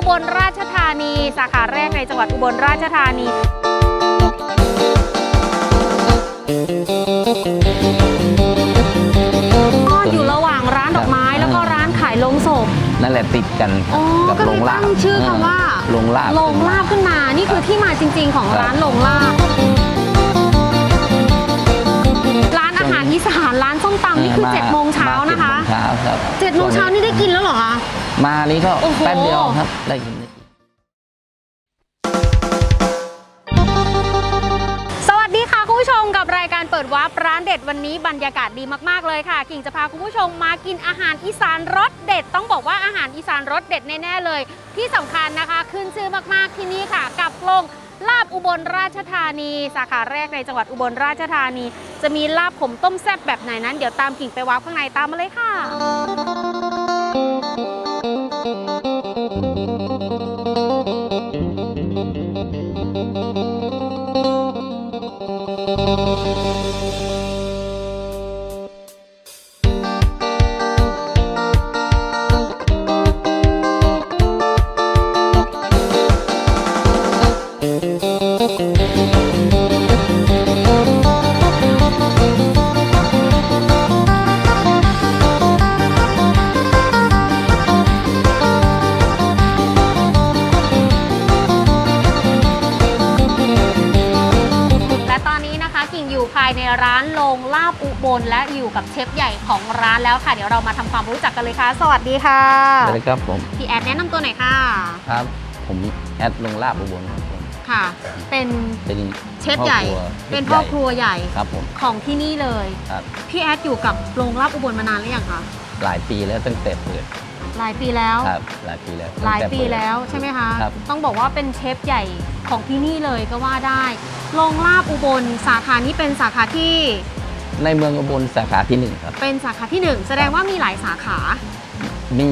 อุบลราชธานี สาขาแรกในจังหวัดอุบลราชธานี ก็อยู่ระหว่างร้านดอกไม้แล้วก็ร้านขายลงศพ นั่นแหละติดกันอ๋อ กับก็โรเลยงลาตั้บงชื่อคำว่าโรงลาบ ลงลาบขึ้นมา นี่คือที่มาจริง ๆ ของครับร้านลงลาบ ร้านอาหารอีสาน ร้านส้มตำนี่คือมา7จ็ดโมงเช้านะคะมาเจ็ดโมงเช้าครับ7จ็ดโมงเช้านี่ได้กินแล้วเหรอคะ มานี่ก็โอ้โหแป๊บเดียวครับได้กินได้กินสวัสดีค่ะคุณผู้ชมกับรายการเปิดวาร์ปร้านเด็ดวันนี้บรรยากาศดีมากๆเลยค่ะ กิ่งจะพาคุณผู้ชมมากินอาหารอีสานรสเด็ด ต้องบอกว่าอาหารอีสานรสเด็ดแน่ๆเลย ที่สำคัญนะคะขึ้นชื่อมากๆที่นี่ค่ะ กับโรงลาบอุบลราชธานี สาขาแรกในจังหวัดอุบลราชธานี จะมีลาบขมต้มแซ่บแบบไหนนั้น เดี๋ยวตามกิ่งไปวาร์ปข้างในตามมาเลยค่ะ แอยู่ภายในร้านโรงลาบอุบลและอยู่กับเชฟใหญ่ของร้านแล้วค่ะ เดี๋ยวเรามาทำความรู้จักกันเลยค่ะ สวัสดีค่ะสวัสดีครับผมพี่แอดแนะนำตัวหน่อยค่ะ ครับ ผมแอดลงลาบอุบลครับผมค่ะ เป็นเป็นเชฟใหญ่ พ่อครัวเป็นพ่อครัวใหญ่ครับผมของที่นี่เลย ครับพี่แอดอยู่กับโรงลาบอุบลมานานหรือยังคะ หลายปีแล้วตั้งแต่เปิดหลายปีแล้ว ครับ หลายปีแล้วหลายตั้งต่ปีเด แล้วใช่ไหมคะ ครับ ต้องบอกว่าเป็นเชฟใหญ่ของที่นี่เลยก็ว่าได้ โรงลาบอุบลสาขานี้เป็นสาขาที่ในเมืองอุบลสาขาที่หนึ่งครับ เป็นสาขาที่หนึ่งแสดงว่ามีหลายสาขา มี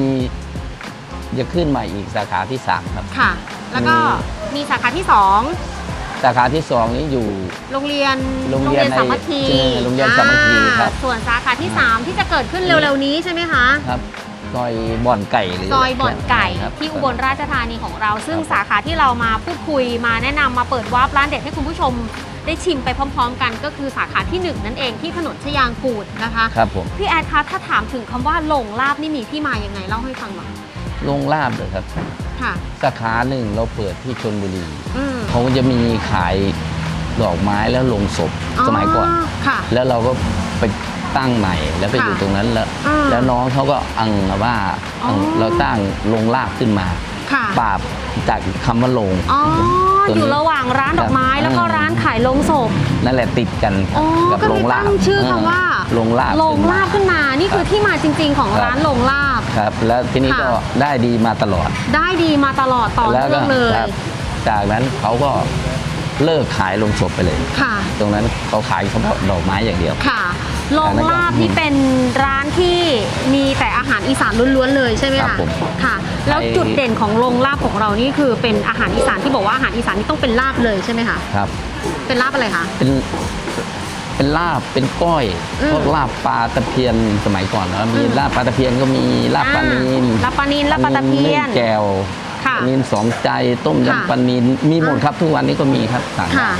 จะขึ้นมาอีกสาขาที่สามครับ ค่ะ แล้วก็มีมีสาขาที่สองสาขาที่สองนี้อยู่ โรงเรียนโรงเรียนในสามัคคีใช่โรงเรียนสามัคคีครับอ่าส่วนสาขาที่สามที่จะเกิดขึ้นเร็วๆนี้ใช่ไหมคะ ครับ ซอยบ่อนไก่หรือซอยบ่อนไก่ครับ ที่อุบลราชธานีของเรา ซึ่งครับ สาขาที่เรามาพูดคุยมาแนะนำมาเปิดวาร์ปร้านเด็ดให้คุณผู้ชมได้ชิมไปพร้อม ๆ กัน ก็คือสาขาที่หนึ่งนั่นเองที่ถนนชยางกูดนะคะครับผมพี่แอดคะถ้าถามถึงคำว่าหลงลาบนี่มีที่มายังไงเล่าให้ฟังหน่อยลงลาบเลยครับ ค่ะ สาขาหนึ่งเราเปิดที่ชนบุรีอืมเขาจะมีขายดอกไม้แล้วลงศพสมัยก่อน ค่ะ แล้วเราก็ไป ตั้งใหม่แล้วไปค่ะอยู่ตรงนั้นแล้ว อ่าแล้วน้องเขาก็อังว่าอ๋ออังเราตั้งลงลาบขึ้นมาค่ะ ปราบจากคำว่าลง อ๋อ ตัวอยู่นี้ระหว่างร้านดอกไม้ครับแล้วก็อืม ร้านขายลงศพ นั่นแหละติดกันอ๋อกับก็ลเลยงลาบตั้งชื่อคำว่าลงลาบลงลาบขึ้นมา นี่คือที่มาจริง ๆ ของครับร้านลงลาบ ครับ แล้วทีนี้ค่ะ ก็ได้ดีมาตลอด ได้ดีมาตลอดต่อแล้วเนื่ก็องเลย ครับจากนั้นเขาก็เลิกขายลงศพไปเลย ค่ะ ตรงนั้นเขาขายเฉพาะดอกไม้อย่างเดียว ค่ะ ลงลาบนี่เป็นร้านที่มีแต่อาหารอีสานล้วนๆเลยใช่ไหมครัคะบผมค่ะ แล้วไอ้จุดเด่นของโรงลาบของเรานี่คือเป็นอาหารอีสานที่บอกว่าอาหารอีสานนี่ต้องเป็นลาบเลยใช่ไหมคะครับ เป็นลาบอะไรคะ เป็นเป็นลาบเป็นก้อยอืม พวกลาบปลาตะเพียนสมัยก่อนนะมีอืมลาบปลาตะเพียนก็มีลาบปลานินอ่าลาบปลานิลลาบปลาตะเพียน นึ่งแก้วค่ะปลานินสองใจต้มค่ะยำปลานินมีหมดอ่าครับทุกวันนี้ก็มีครับสั่งค่ะ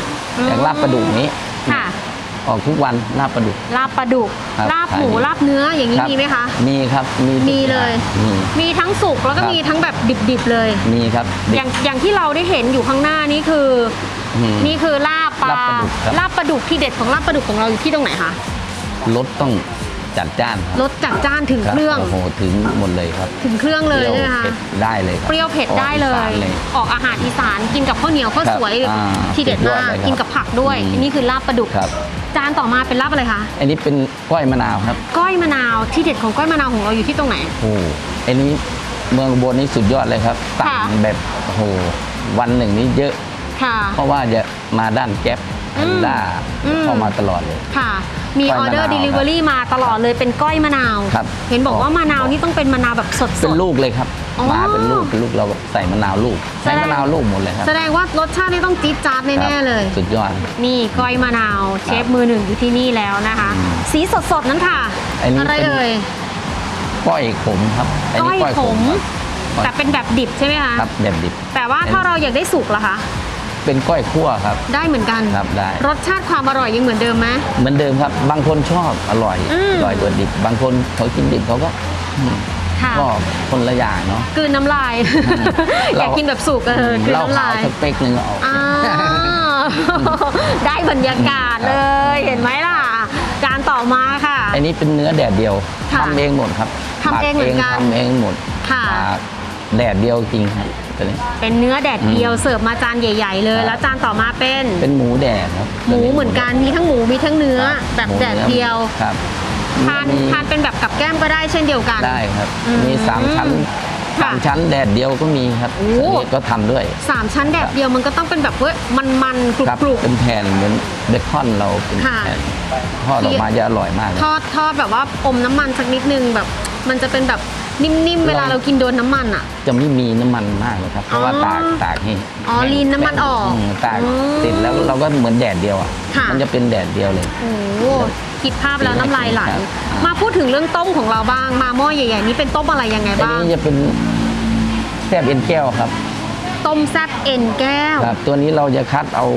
อย่างลาบปลาดุกนี้ค่ะ ออกทุกวันลาบปลาดุก ลาบปลาดุก ครับลาบหมูขายดี ลาบเนื้ออย่างนี้รับมีไหมคะ มีครับ มีทุกมีเลย อางมี มีทั้งสุกแล้วก็ครับ มีทั้งแบบดิบๆเลย มีครับอเด็กย่างอย่างที่เราได้เห็นอยู่ข้างหน้านี่คืออืม นี่คือลาบปลาลาบปลาดุกครับ ลาบปลาดุกที่เด็ดของลาบปลาดุกของเราอยู่ที่ตรงไหนคะรสต้องจัดจ้านครับรสจัดจ้านถึงคบเครื่อง โอ้โหถึงหมดเลยครับถึงเครื่องเลยปรี้วใช่ไหมคะเผ็ดได้เลยครับเปรี้ยวเผ็ดได้เลออกอียสานเลยออกอาหารอีสานกินกับข้าวเหนียวข้าวครับสวยอ่าที่เด็ดสุดยอดมากเลยครับกินกับผักด้วย อืม อันนี้คือลาบปลาดุก ครับ จานต่อมาเป็นลาบอะไรคะอันนี้เป็นก้อยมะนาวครับก้อยมะนาวที่เด็ดของก้อยมะนาวของเราอยู่ที่ตรงไหน โอ้โหอันนี้เมืองอุบนนี่สุดยอดเลยครับสั่งค่ะแบบโอ้โหวันหนึ่งนี้เยอะ ค่ะ เพราะว่าจะมาด้านแก๊ปอืมด้าอืม เข้ามาตลอดเลย ค่ะ มีก้ออยอมะนาวเดอร์ delivery มาตลอดเลยเป็นก้อยมะนาว ครับ เห็นบอกว่ามะนาวนี่ต้องเป็นมะนาวแบบสดเป็นลูกเลยครับ อ๋อ มาเป็นลูกเป็นลูกเราใส่มะนาวลูกแสใช้ดงมะนาวลูกหมดเลยครับแสดงว่ารสชาตินี่ต้องจี๊ดจ๊าดคแน่รับๆเลยสุดยอด นี่ก้อยมะนาวเชฟมือหนึ่งอยู่ที่นี่แล้วนะคะ อืมสีสดๆนั้นค่ะ อันนี้อะไรเป็น เอ่ย ก้อยขมครับอันนี้ก้อยขม ครับก้อยแต่เป็นแบบดิบใช่ไหมคะครับแบบดิบ แต่ว่าถ้าเราอยากได้สุกล่ะคะ เป็นก้อยคั่วครับ ได้เหมือนกัน ครับได้ รสชาติความอร่อยยังเหมือนเดิมไหม เหมือนเดิมครับ บางคนชอบอร่อยอืม อร่อยกว่าดิบ บางคนเขากินดิบเขาก็อืม ค่ะ ก็คนละอย่างเนาะ กลืนน้ำลายอยากกินแบบสุกเออ กลืนเหล้าน้ำขาวลายสเปกหนึ่งเอาอ่าได้บรรยากาศเลย เห็นไหมล่ะ จานต่อมาค่ะ อันนี้เป็นเนื้อแดดเดียวค่ะทำเองหมดครับทำเองเหมือนกันทำเองหมดค่ะอ่าแดดเดียวจริงครับตัวนี้ เป็นเนื้อแดดเดียวเสิร์ฟมาจานใหญ่ ๆ เลย ครับ แล้วจานต่อมาเป็นเป็นหมูแดดครับหมูเหมือนกันมีทั้งหมูมีทั้งเนื้อ ครับแบบหมูแดดเดียว ครับ ทานมีทานเป็นแบบกับแก้มก็ได้เช่นเดียวกัน ได้ครับ อืมมีสามชั้นค่ะสามชั้นแดดเดียวก็มีครับโอ้ตัวนี้ก็ทำด้วยสามชั้นแดดเดียวมันก็ต้องเป็นแบบเว้ยมันๆกรุบครับกรุบ เป็นแผ่นเหมือนเบคอนเราเป็นค่ะ แผ่นทอดออกมาจะอร่อยมากเลย ทอดทอดแบบว่าอมน้ำมันสักนิดนึงแบบ มันจะเป็นแบบ นิ่มๆ เวลาเรากินโดนน้ำมันอะ จะไม่มีน้ำมันมากเลยครับ เพราะว่าอ๋อตากตากให้อ๋อให้ลีนน้ำมันออกมตากอืมติดแล้วเราก็เหมือนแดดเดียวอะ ค่ะ มันจะเป็นแดดเดียวเลย โอ้โหคิดภาพแล้วน้ำลายไหล ครับ มาพูดถึงเรื่องต้มของเราบ้าง มาหม้อใหญ่ๆนี้เป็นต้มอะไรยังไงอันบ้าง นี้จะเป็นแซบเอ็นแก้วครับต้มแซบเอ็นแก้ว ครับ ตัวนี้เราจะคัดเอา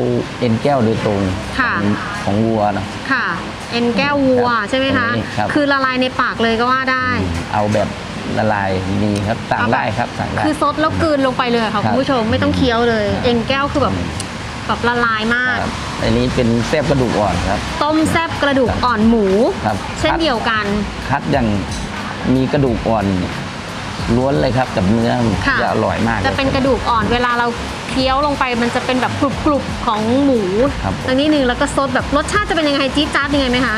เอ็นแก้วโดยตรงค่ะ ของของวัวนะ ค่ะ เอ็นแก้ววัวครับใช่ไหมคะ ตรงนี้ครับ คือละลายในปากเลยก็ว่าได้ เอาแบบ ละลายดีครับสั่งเอาแบบได้ครับสั่งได้คือซดแล้วกลืนลงไปเลยค่ะครัคุบณผู้ชมไม่ต้องเคี้ยวเลย เอ็นแก้วคือแบบแบบละลายมากครับอันนี้เป็นแซบกระดูกอ่อนครับ ต้มแซบกระดูกอ่อนหมูครับเช่นคัดเดียวกัน คัดอย่างมีกระดูกอ่อนล้วนเลยครับกับเนื้อค่ะจะอร่อยมาก จะเป็นกระดูกอ่อนเวลาเราเคี้ยวลงไปมันจะเป็นแบบกรุบๆของหมูครับตรงนี้นึงแล้วก็ซดแบบรสชาติจะเป็นยังไงจี๊ดจ๊าดยังไงไหมคะ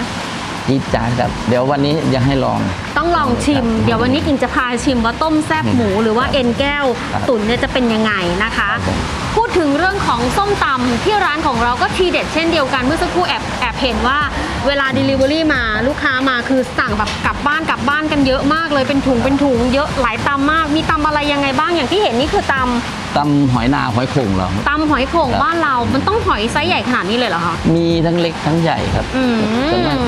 จี๊ดจ๊าดครับ เดี๋ยววันนี้จะให้ลอง ต้องลองชิมครับเดี๋ยววันนี้กินจะพาชิมว่าต้มแซบหมูหรือว่าเอ็นแก้วครับตุ๋นเนี่ยจะเป็นยังไงนะคะครับผมพูดถึงเรื่องของส้มตำที่ร้านของเราก็ทีเด็ดเช่นเดียวกันเมื่อสักครู่แอบแอบเห็นว่าเวลา Delivery มาลูกค้ามาคือสั่งแบบกลับบ้านกลับบ้านกันเยอะมากเลยเป็นถุงเป็นถุงเยอะหลายตำมาก มีตำอะไรยังไงบ้างอย่างที่เห็นนี่คือตำตำหอยนาหอยโข่งเราตำหอยโข่งครับบ้านเรา มันต้องหอยไซส์ใหญ่ขนาดนี้เลยเหรอคะ มีทั้งเล็กทั้งใหญ่ครับอืมส่วนมาก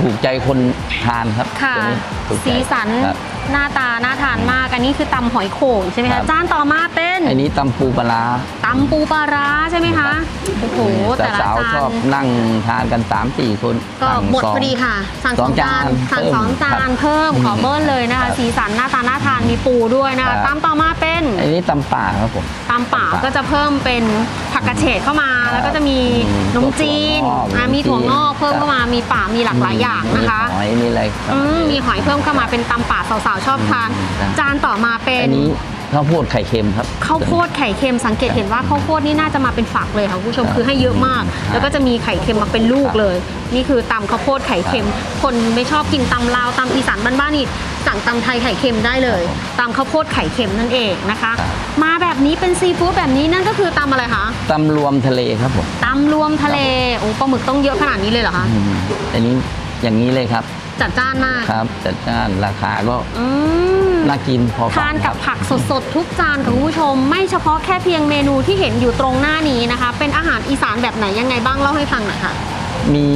ถูกใจคนทานครับค่ะ ตัวนี้ถูกใจสีสันครับ หน้าตาน่าทานมาก อันนี้คือตำหอยโข่งใช่ไหมครัคะบ จานต่อมาเป็นอันนี้ตำปูปลาร้า ตำปูปลาร้าใช่ไหมคะ โอ้โห แต่ละสาวจาๆชอนบนั่งทานกัน3ามสี่คนก็สั่งหมดสองพอดีค่ะ สั่งสสอองงจานจานสั่งสองจานเพิ่เพิ่มมขอเบิ้ลเลยนะครัคะ บสีสันหน้าตาน่าทานมีปูด้วยนะครัคะบตามต่อมาเป็น อันนี้ตำป่าครับผมตามป่าตำป่าก็จะเพิ่มเป็นผักกระเฉดเข้ามาครับแล้วก็จะมีอืมนมจีนถั่วงอกอะมีถั่วงอกมีเพิ่มเข้ามามีป่ามีหลากหลายอย่างนะคะมีหอยมีอะไรครับอืมมีหอยเพิ่มเข้ามาเป็นตำป่าสาวๆชอบทานอืมจานต่อมาเป็นอันนี้ข้าวโพดไข่เค็มครับข้าวโพดไข่เค็มสังเกตเห็นว่าข้าวโพดนี่น่าจะมาเป็นฝักเลยค่ะคุณผู้ชมครับคือให้เยอะมากครับแล้วก็จะมีไข่เค็มมาเป็นลูกครับเลย นี่คือตำข้าวโพดไข่เค็ม คนไม่ชอบกินตำลาวตำอีสานบ้านๆนี่สั่งตำไทยไข่เค็มได้เลยตำข้าวโพดไข่เค็มนั่นเองนะคะ ครับ มาแบบนี้เป็นซีฟู้ดแบบนี้นั่นก็คือตำอะไรคะตำรวมทะเลครับผมตำรวมทะเลโอ้ปลาหมึกต้องเยอะขนาดนี้เลยเหรอคะอืมอันนี้อย่างนี้เลยครับจัดจ้านมากครับจัดจ้านราคาก็อืม น่ากินพอฟัทางนคกัรับบผักสดๆ ทุกจานค่ะคุณผู้ชม ไม่เฉพาะแค่เพียงเมนูที่เห็นอยู่ตรงหน้านี้นะคะ เป็นอาหารอีสานแบบไหนยังไงบ้างเล่าให้ฟังหน่อยค่ะมี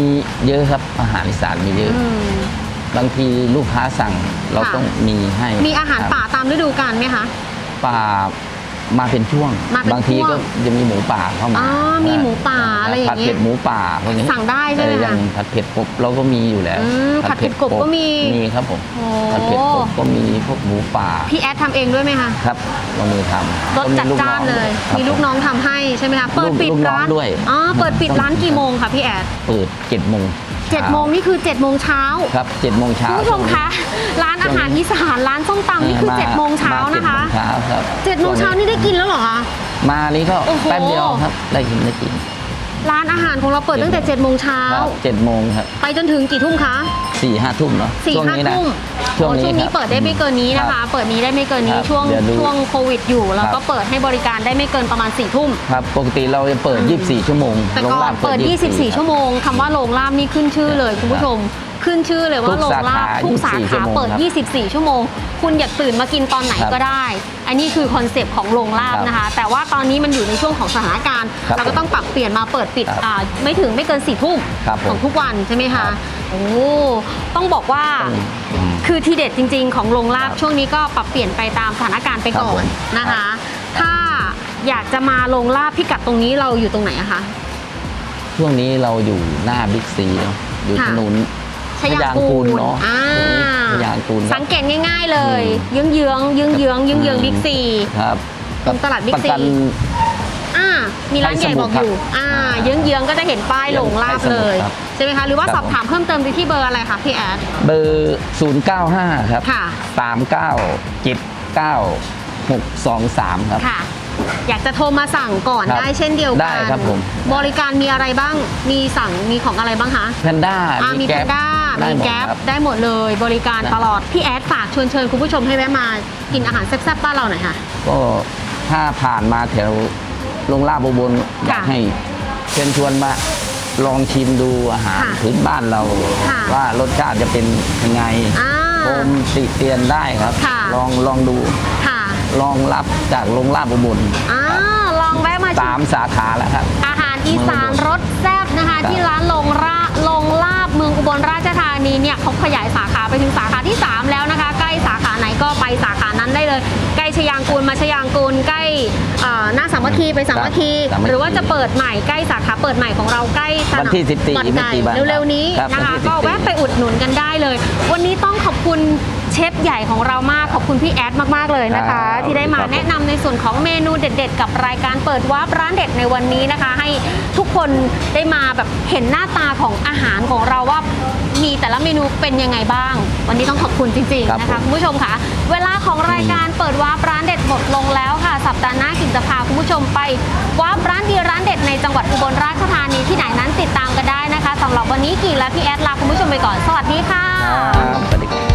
เยอะครับอาหารอีสานมีเยอะ อืม บางทีลูกค้าสั่งเราค่ะ ต้องมีให้มีอาหารคบป่าตามฤดูกาลไหมคะ ป่ามาเป็นช่วง มาเป็นบางทีช่วงก็จะมีหมูป่าเข้ามาอ๋อมีหมูป่าอะไรอย่างผัดเงี้ยเผ็ดหมูป่าพวกนี้สั่งได้ใช่ไหมเออคะอย่างผัดเผ็ดกบเราก็มีอยู่แล้วอืมผัดเผ็ดกบก็มี มีครับผมโอ้ผัดเผ็ดกบก็มีพวกหมูป่าพี่แอดทำเองด้วยไหมคะครับลงมือทำรสจัดจ้านเลย ครับ มีลูกน้องทำให้ใช่ไหมคะ เปิดปิดลูกน้องร้านด้วยอ๋อ เปิดปิดร้านกี่โมงคะพี่แอด เปิดเจ็ดโมง เจ็ดโมงนี่คือเจ็ดโมงเช้าครับเจ็ดโมงเช้าคุณผู้ชมคะร้านอาหารอีสานร้านส้มตำนี่คือมาเจ็ดโมงเช้ามานะคะเจ็ดโมงเช้าครับเจ็ดโมงเช้านี่ได้กินแล้วเหรอคะมานี่ก็โอ้โหแป๊บเดียวครับได้กินได้กิน ร้านอาหารของเราเปิดตั้งแต่7จ็ดโมงเช้าครับเจ็ดโมงครับไปจนถึงกี่ทุ่มคะสี่ห้าทุ่มเนาะสี่ช่วงห้านี้นะ ทุ่มช่วงอ๋อนี้ช่วงนี้ครับเปิดได้ไม่เกินนี้นะครัคะ บเปิดนี้ได้ไม่เกินนี้ครับช่วงเดี๋ยวดูช่วงโควิดอยู่แล้วครับ ก็เปิดให้บริการได้ไม่เกินประมาณ4ี่ทุ่ม ครับปกติเราจะเปิด 24 ชั่วโมงแต่โรงก่อลานบเปิด 24 ชั่วโมงคำว่าโรงลาบนี่ขึ้นชื่อเลยคุณผู้ชม ขึ้นชื่อเลยว่าทุกโรงลาบสาขาทุกสา24ชั่ขาวโมงเปิดครับ24 ชั่วโมง คุณอยากตื่นมากินตอนไหนครับก็ได้ อันนี้คือคอนเซปต์ของโรงลาบครับนะคะ แต่ว่าตอนนี้มันอยู่ในช่วงของสถานการณ์ครับเราก็ต้องปรับเปลี่ยนมาเปิดปิดครับอ่าไม่ถึงไม่เกิน4ี่ทุ่มครับผมของทุกวันใช่ไหมครัคะบโอ้ต้องบอกว่าอืมอืมคือทีเด็ดจริง ๆ ของโรงลาบครับช่วงนี้ก็ปรับเปลี่ยนไปตามสถานการณ์ไปก่อนครับผมนะคะ ถ้าอยากจะมาโรงลาบพิกัดตรงนี้เราอยู่ตรงไหนอะคะ ช่วงนี้เราอยู่หน้าบิ๊กซีเนาะอยู่ค่ะถนน ชยางกูลเนาะอ่าชยางกูลสังเกตง่ายๆเลยเยื้องเยื้องๆเยื้องเยื้องๆเยื้องเยื้องๆบิ๊กซีครับตรงตลาดบิ๊กซีประกันอ่ามีร้านใหญ่บอกอยู่อ่าอ่าเยื้องเยื้องๆก็จะเห็นป้ายหลงลาบเลยครับใช่ไหมคะหรือว่าครับสอบถามเพิ่มเติมได้ที่เบอร์อะไรคะพี่แอดเบอร์ 095 ครับค่ะ39 623 ครับค่ะ อยากจะโทรมาสั่งก่อนครับได้เช่นเดียวได้กันครับผมบริการมีอะไรบ้าง มีสั่งมีของอะไรบ้างคะแพนด้าอ่ามีแพแก๊นปด้าได้มีหมดแก๊ปครับ ได้หมดเลย บริการนะตลอด พี่แอดฝากชวนเชิญคุณผู้ชมให้แวะมากินอาหารแซ่บๆบ้านเราหน่อยค่ะ ก็ถ้าผ่านมาแถวลงลาบอุบลอยากให้เชิญชวนมาลองชิมดูอาหารค่ะพื้นบ้านเรา ค่ะว่ารสชาติจะเป็นยังไงอ่าโอมติเตียนได้ครับ ค่ะ ลองลองดู ค่ะ ลองรับจากลงลาบอุบลอ่าลองแวะมาชิสามมสาขาแล้วครับ อาหารอีสานรสแซ่บนะคะ ครับ ที่ร้านลงราลงลาบเมืองอุบลราชธานีเนี่ยเขาขยายสาขาไปถึงสาขาที่ 3 แล้วนะคะ ใกล้สาขาไหนก็ไปสาขานั้นได้เลย ใกล้ชยางกูลมาชยางกูลใกล้เอ่อหน้าสามัคคีไปสามัคคีสามัคคีหรือว่าจะเปิดใหม่ใกล้สาขาเปิดใหม่ของเราใกล้สวันนามที่14บอลไม่ไก่กี่วันเร็วๆนี้ครับนะคะวันที่ก็14แวะไปอุดหนุนกันได้เลย วันนี้ต้องขอบคุณ เชฟใหญ่ของเรามากขอบคุณพี่แอดมากๆเลยนะคะครับที่ได้มาครับแนะนำในส่วนของเมนูเด็ด ๆ กับรายการเปิดวาร์ปร้านเด็ดในวันนี้นะคะ ให้ทุกคนได้มาแบบเห็นหน้าตาของอาหารของเราว่ามีแต่ละเมนูเป็นยังไงบ้าง วันนี้ต้องขอบคุณจริงครับๆนะคะผมคุณผู้ชมค่ะ เวลาของรายการเปิดวาร์ปร้านเด็ดหมดลงแล้วค่ะ สัปดาห์หน้ากิ่งจะพาคุณผู้ชมไปวาร์ปร้านดีร้านเด็ดในจังหวัดอุบลราชธานีที่ไหนนั้นติดตามกันได้นะคะสำหรับวันนี้กิ่งและพี่แอดลาคุณผู้ชมไปก่อนสวัสดีค่ะครับสวัสดีครับ